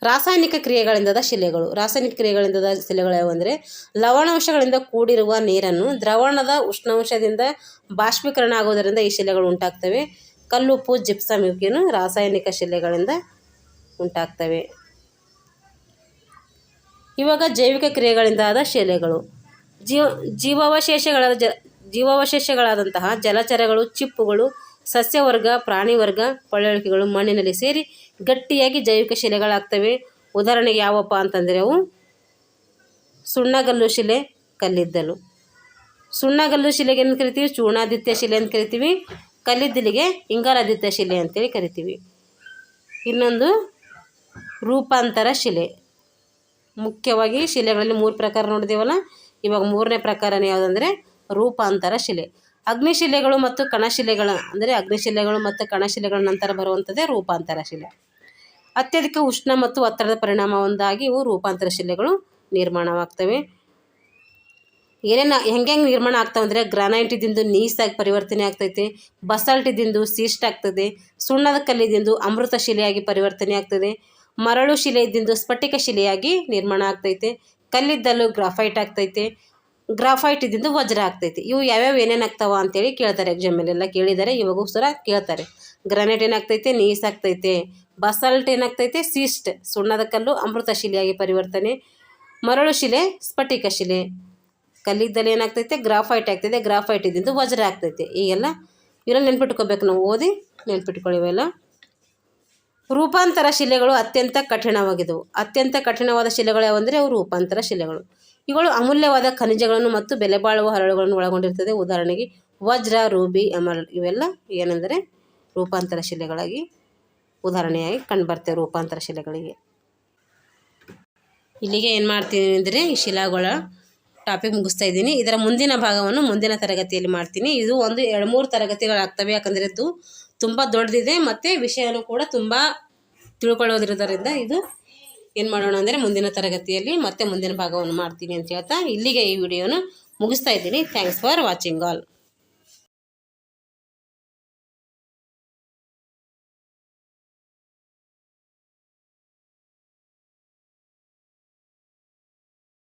ರಾಸಾಯನಿಕ ಕ್ರಿಯೆಗಳಿಂದದ ಶಿಲೆಗಳು. ರಾಸಾಯನಿಕ ಕ್ರಿಯೆಗಳಿಂದದ ಶಿಲೆಗಳು ಯಾವುವಂದರೆ ಲವಣಾಂಶಗಳಿಂದ ಕೂಡಿರುವ ನೀರನ್ನು ದ್ರವಣದ ಉಷ್ಣಾಂಶದಿಂದ ಬಾಷ್ಪೀಕರಣ ಆಗೋದರಿಂದ ಈ ಶಿಲೆಗಳು ಉಂಟಾಗ್ತವೆ. ಕಲ್ಲುಪ್ಪು, ಜಿಪ್ಸಮ್ ಇವಕ್ಕೇನು ರಾಸಾಯನಿಕ ಶಿಲೆಗಳಿಂದ ಉಂಟಾಗ್ತವೆ. ಇವಾಗ ಜೈವಿಕ ಕ್ರಿಯೆಗಳಿಂದಾದ ಶಿಲೆಗಳು. ಜೀವ, ಜೀವಾವಶೇಷಗಳ ಜೀವಾವಶೇಷಗಳಾದಂತಹ ಜಲಚರಗಳು, ಚಿಪ್ಪುಗಳು, ಸಸ್ಯವರ್ಗ, ಪ್ರಾಣಿವರ್ಗ, ಪಳೆಯುಳಿಕೆಗಳು ಮಣ್ಣಿನಲ್ಲಿ ಸೇರಿ ಗಟ್ಟಿಯಾಗಿ ಜೈವಿಕ ಶಿಲೆಗಳಾಗ್ತವೆ ಉದಾಹರಣೆಗೆ ಯಾವಪ್ಪ ಅಂತಂದರೆ ಅವು ಸುಣ್ಣಗಲ್ಲು ಶಿಲೆ ಕಲ್ಲಿದ್ದಲು. ಸುಣ್ಣಗಲ್ಲು ಶಿಲೆಗೆ ಏನು ಕರಿತೀವಿ? ಚೂರ್ಣಾದಿತ್ಯ ಶಿಲೆ ಅಂತ ಕರಿತೀವಿ. ಕಲ್ಲಿದ್ದಲಿಗೆ ಇಂಗಾಲಾದಿತ್ಯ ಶಿಲೆ ಅಂತೇಳಿ ಕರಿತೀವಿ. ಇನ್ನೊಂದು ರೂಪಾಂತರ ಶಿಲೆ. ಮುಖ್ಯವಾಗಿ ಶಿಲೆಗಳಲ್ಲಿ ಮೂರು ಪ್ರಕಾರ ನೋಡಿದೇವಲ್ಲ, ಇವಾಗ ಮೂರನೇ ಪ್ರಕಾರನೇ ಯಾವುದಂದರೆ ರೂಪಾಂತರ ಶಿಲೆ. ಅಗ್ನಿಶಿಲೆಗಳು ಮತ್ತು ಕಣಶಿಲೆಗಳ, ಅಂದರೆ ಅಗ್ನಿಶಿಲೆಗಳು ಮತ್ತು ಕಣಶಿಲೆಗಳ ನಂತರ ಬರುವಂಥದ್ದೇ ರೂಪಾಂತರ ಶಿಲೆ. ಅತ್ಯಧಿಕ ಉಷ್ಣ ಮತ್ತು ಒತ್ತಡದ ಪರಿಣಾಮವೊಂದಾಗಿ ಇವು ರೂಪಾಂತರ ಶಿಲೆಗಳು ನಿರ್ಮಾಣವಾಗ್ತವೆ. ಏನೇನು ಹೆಂಗೆ ಹೆಂಗೆ ನಿರ್ಮಾಣ ಆಗ್ತವೆ ಅಂದರೆ ಗ್ರಾನೈಟ್ ನೀಸಾಗಿ ಪರಿವರ್ತನೆ ಆಗ್ತೈತೆ ಬಸಾಲ್ಟ್ ಸೀಸ್ಟ್ ಆಗ್ತದೆ, ಸುಣ್ಣದ ಕಲ್ಲಿದಿಂದು ಅಮೃತ ಶಿಲೆಯಾಗಿ ಪರಿವರ್ತನೆ ಆಗ್ತದೆ, ಮರಳು ಶಿಲೆ ಸ್ಫಟಿಕ ಶಿಲೆಯಾಗಿ ನಿರ್ಮಾಣ ಆಗ್ತೈತೆ, ಕಲ್ಲಿದ್ದಲು ಗ್ರಾಫೈಟ್ ಆಗ್ತೈತೆ ಗ್ರಾಫೈಟ್ ಇದ್ದಿದ್ದು ವಜ್ರ ಆಗ್ತೈತಿ. ಇವು ಯಾವ್ಯಾವ ಏನೇನು ಆಗ್ತಾವ ಅಂತೇಳಿ ಕೇಳ್ತಾರೆ ಎಕ್ಸಾಮಲ್ಲೆಲ್ಲ ಕೇಳಿದ್ದಾರೆ ಇವಾಗೂ ಸರ ಕೇಳ್ತಾರೆ. ಗ್ರಾನೈಟ್ ಏನಾಗ್ತೈತೆ ನೀಸ್ ಆಗ್ತೈತೆ. ಬಸಾಲ್ಟ್ ಏನಾಗ್ತೈತೆ ಸೀಸ್ಟ್ ಸುಣ್ಣದ ಕಲ್ಲು, ಅಮೃತ ಶಿಲೆಯಾಗಿ ಪರಿವರ್ತನೆ. ಮರಳು ಶಿಲೆ, ಸ್ಫಟಿಕ ಶಿಲೆ. ಕಲ್ಲಿದ್ದಲ್ಲಿ ಏನಾಗ್ತೈತೆ ಗ್ರಾಫೈಟ್ ಆಗ್ತೈತೆ. ಗ್ರಾಫೈಟ್ ಇದ್ದಿದ್ದು ವಜ್ರ ಆಗ್ತೈತೆ. ಈಗೆಲ್ಲ ಇವೆಲ್ಲ ನೆನ್ಪಿಟ್ಕೋಬೇಕು ನಾವು, ಓದಿ ನೆನ್ಪಿಟ್ಕೊಳ್ಳಿವೆಲ್ಲ ರೂಪಾಂತರ ಶಿಲೆಗಳು ಅತ್ಯಂತ ಕಠಿಣವಾಗಿದ್ದವು ಅತ್ಯಂತ ಕಠಿಣವಾದ ಶಿಲೆಗಳು ಯಾವಂದರೆ ಅವು ರೂಪಾಂತರ ಶಿಲೆಗಳು. ಇವುಗಳು ಅಮೂಲ್ಯವಾದ ಖನಿಜಗಳನ್ನು ಮತ್ತು ಬೆಲೆಬಾಳುವ ಹರಳುಗಳನ್ನು ಒಳಗೊಂಡಿರ್ತದೆ ಉದಾಹರಣೆಗೆ ವಜ್ರ, ರೂಬಿ, ಎಮರ್ ಇವೆಲ್ಲ ಏನೆಂದರೆ ರೂಪಾಂತರ ಶಿಲೆಗಳಾಗಿ ಉದಾಹರಣೆಯಾಗಿ ಕಂಡುಬರ್ತವೆ ರೂಪಾಂತರ ಶಿಲೆಗಳಿಗೆ. ಇಲ್ಲಿಗೆ ಏನು ಮಾಡ್ತೀನಿ ಅಂದರೆ ಈ ಶಿಲಾಗಳ ಟಾಪಿಕ್ ಮುಗಿಸ್ತಾ ಇದ್ದೀನಿ. ಇದರ ಮುಂದಿನ ಭಾಗವನ್ನು ಮುಂದಿನ ತರಗತಿಯಲ್ಲಿ ಮಾಡ್ತೀನಿ. ಇದು ಒಂದು ಎರಡು ಮೂರು ತರಗತಿಗಳಾಗ್ತವೆ. ಯಾಕಂದರೆ ಇದು ತುಂಬ ದೊಡ್ಡದಿದೆ. ಮತ್ತು ವಿಷಯನೂ ಕೂಡ ತುಂಬ ತಿಳ್ಕೊಳ್ಳೋದಿರೋದರಿಂದ ಇದು ಏನು ಮಾಡೋಣ ಅಂದರೆ ಮುಂದಿನ ತರಗತಿಯಲ್ಲಿ ಮತ್ತೆ ಮುಂದಿನ ಭಾಗವನ್ನು ಮಾಡ್ತೀನಿ ಅಂತ ಹೇಳ್ತಾ ಇಲ್ಲಿಗೆ ಈ ವಿಡಿಯೋನ ಮುಗಿಸ್ತಾ ಇದ್ದೀನಿ. Thanks for watching all